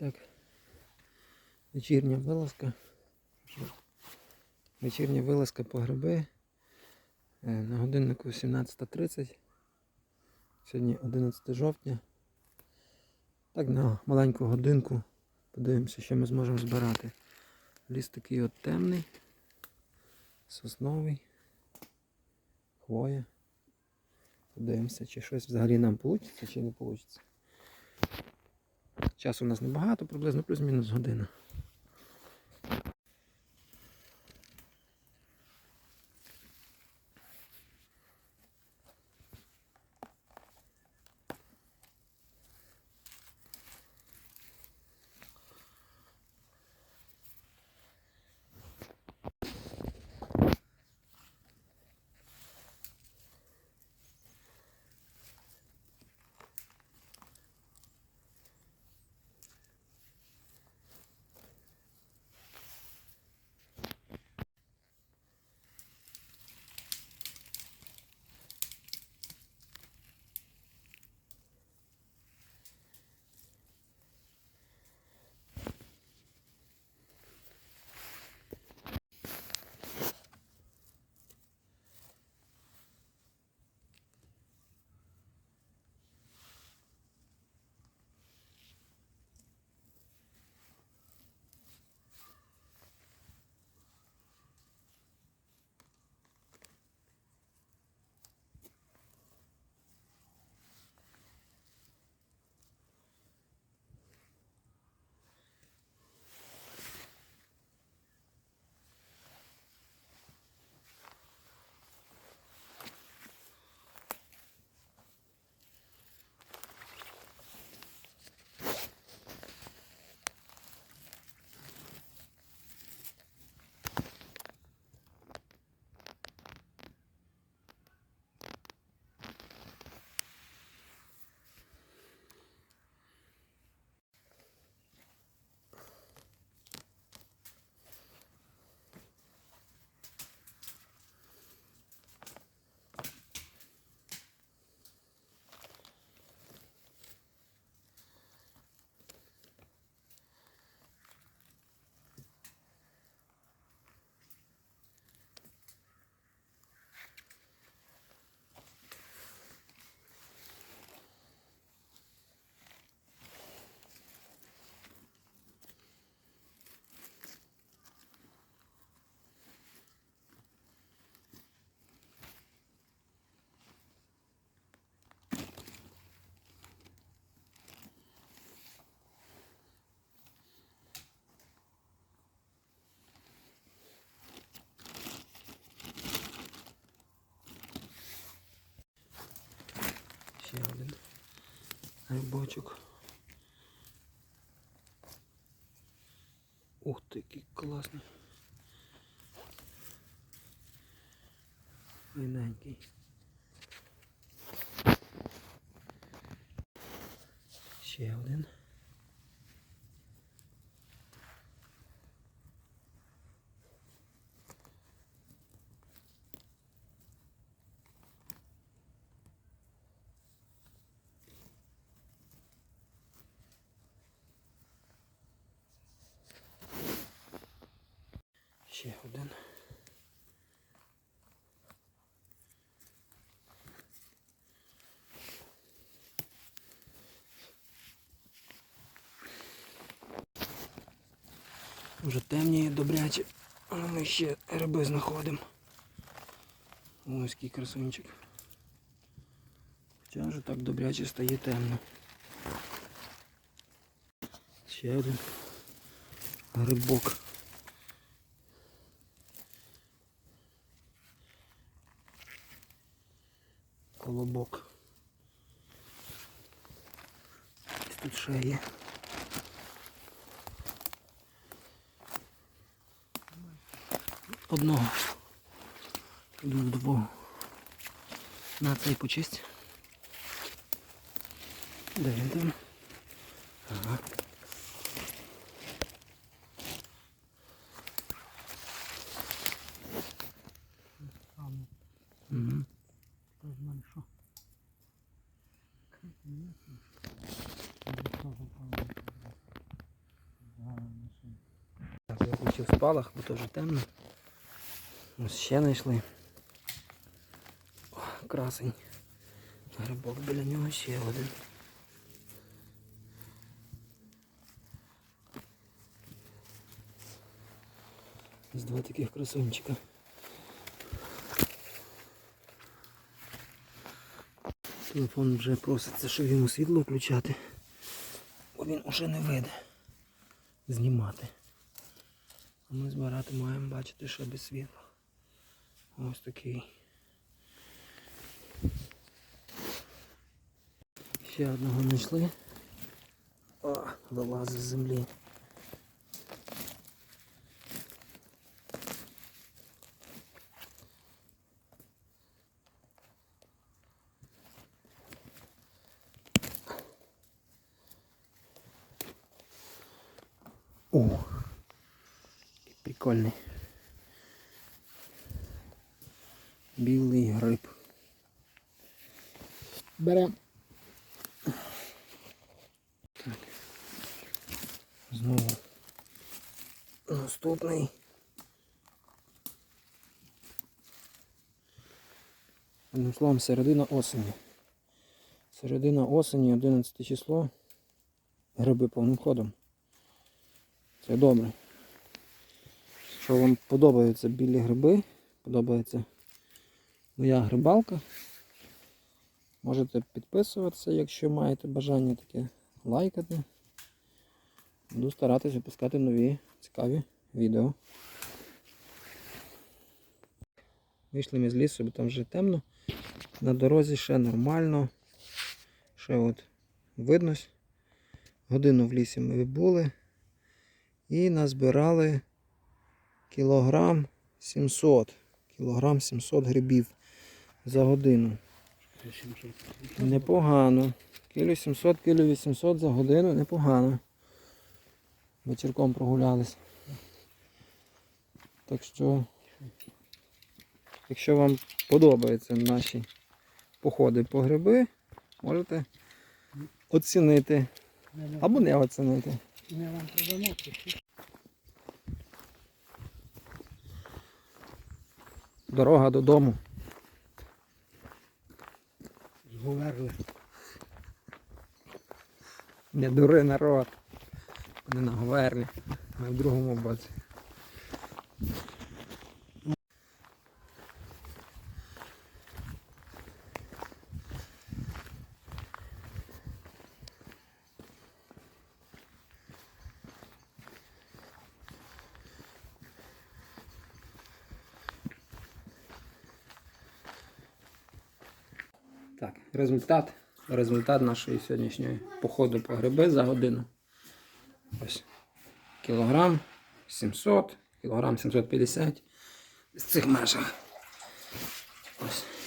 Так. Вечірня вилазка. Вечірня вилазка по гриби. Е, На годиннику 17.30. Сьогодні 11 жовтня. Так, на маленьку годинку. Подивимося, що ми зможемо збирати. Ліс такий от темний, сосновий, хвоя. Подивимося, чи щось взагалі нам вийде, чи не вийде. Часу у нас небагато, приблизно плюс-мінус година. Ще один грибочок. Ух ти, який класний. Файненький. Ще один. Ще один. Вже темніє добряче, але ми ще гриби знаходимо. Ось який красунчик. Хоча вже так добряче стає темно. Ще один грибок. Колобок. Тут ще є. Одного. Тут вдвох. На цей почисть. Де він там? Ага. Угу. Так, я включив спалах, бо вже темно. Ось ще знайшли. О, красень. Грибок біля нього ще один. Ось два таких красунчика. Телефон вже проситься, щоб йому світло включати. Бо він уже не вийде знімати. А ми збирати маємо бачити ще без світла. Ось такий. Ще одного знайшли. О, вилазить з землі. О, прикольний. Білий гриб. Берем. Так. Знову наступний. Одним словом, середина осені. Середина осені, 11 число. Гриби повним ходом. Це добре. Якщо вам подобаються білі гриби, подобається моя грибалка, можете підписуватися, якщо маєте бажання таке лайкати. Буду старатися випускати нові цікаві відео. Вийшли ми з лісу, бо там вже темно. На дорозі ще нормально. Ще от видно. Годину в лісі ми були. І назбирали кілограм 700. Кілограм 700 грибів за годину. Непогано. Кіло 700, кіло 800 за годину непогано. Вечірком прогулялись. Так що, якщо вам подобаються наші походи по гриби, можете оцінити або не оцінити. Ми вам продамо Дорога додому. Зговерли. Не дури народ. Вони на Говерлі. Ми в другому боці. Так, результат. Результат нашої сьогоднішньої походу по гриби за годину. Ось. Кілограм 700, кілограм 750. З цих межах. Ось.